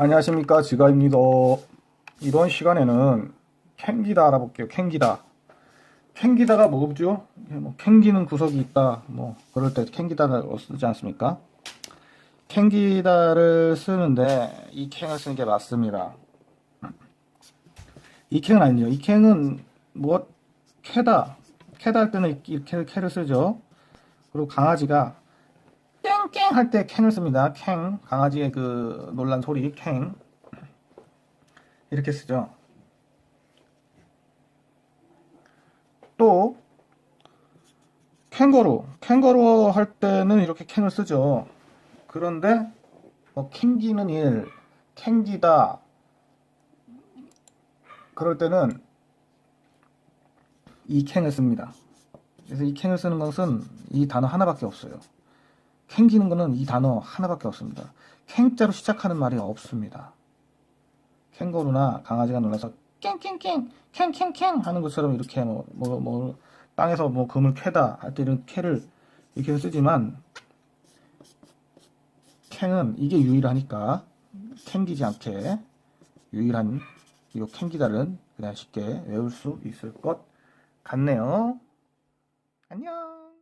안녕하십니까. 지가입니다. 이번 시간에는 캥기다 알아볼게요. 캥기다. 캥기다가 뭐죠? 뭐 캥기는 구석이 있다. 뭐 그럴 때 캥기다를 쓰지 않습니까? 캥기다를 쓰는데 이 캥을 쓰는 게 맞습니다. 이 캥은 아니죠. 이 캥은 뭐 캐다. 캐다 할 때는 이렇게 캐를 쓰죠. 그리고 강아지가 깽깽 할때 캔을 씁니다. 캥 강아지의 그 놀란 소리 캥 이렇게 쓰죠. 또 캥거루 캥거루 할 때는 이렇게 캥을 쓰죠. 그런데 뭐 캥기는 일, 캥기다 그럴 때는 이 캥을 씁니다. 그래서 이 캥을 쓰는 것은 이 단어 하나밖에 없어요. 캥기는 거는 이 단어 하나밖에 없습니다. 캥자로 시작하는 말이 없습니다. 캥거루나 강아지가 놀라서 깽깽깽 캥캥캥 하는 것처럼 이렇게 뭐, 뭐, 뭐 땅에서 뭐 금을 캐다 할 때 이런 캐를 이렇게 쓰지만 캥은 이게 유일하니까 캥기지 않게 유일한 이 캥기다를 그냥 쉽게 외울 수 있을 것 같네요. 안녕.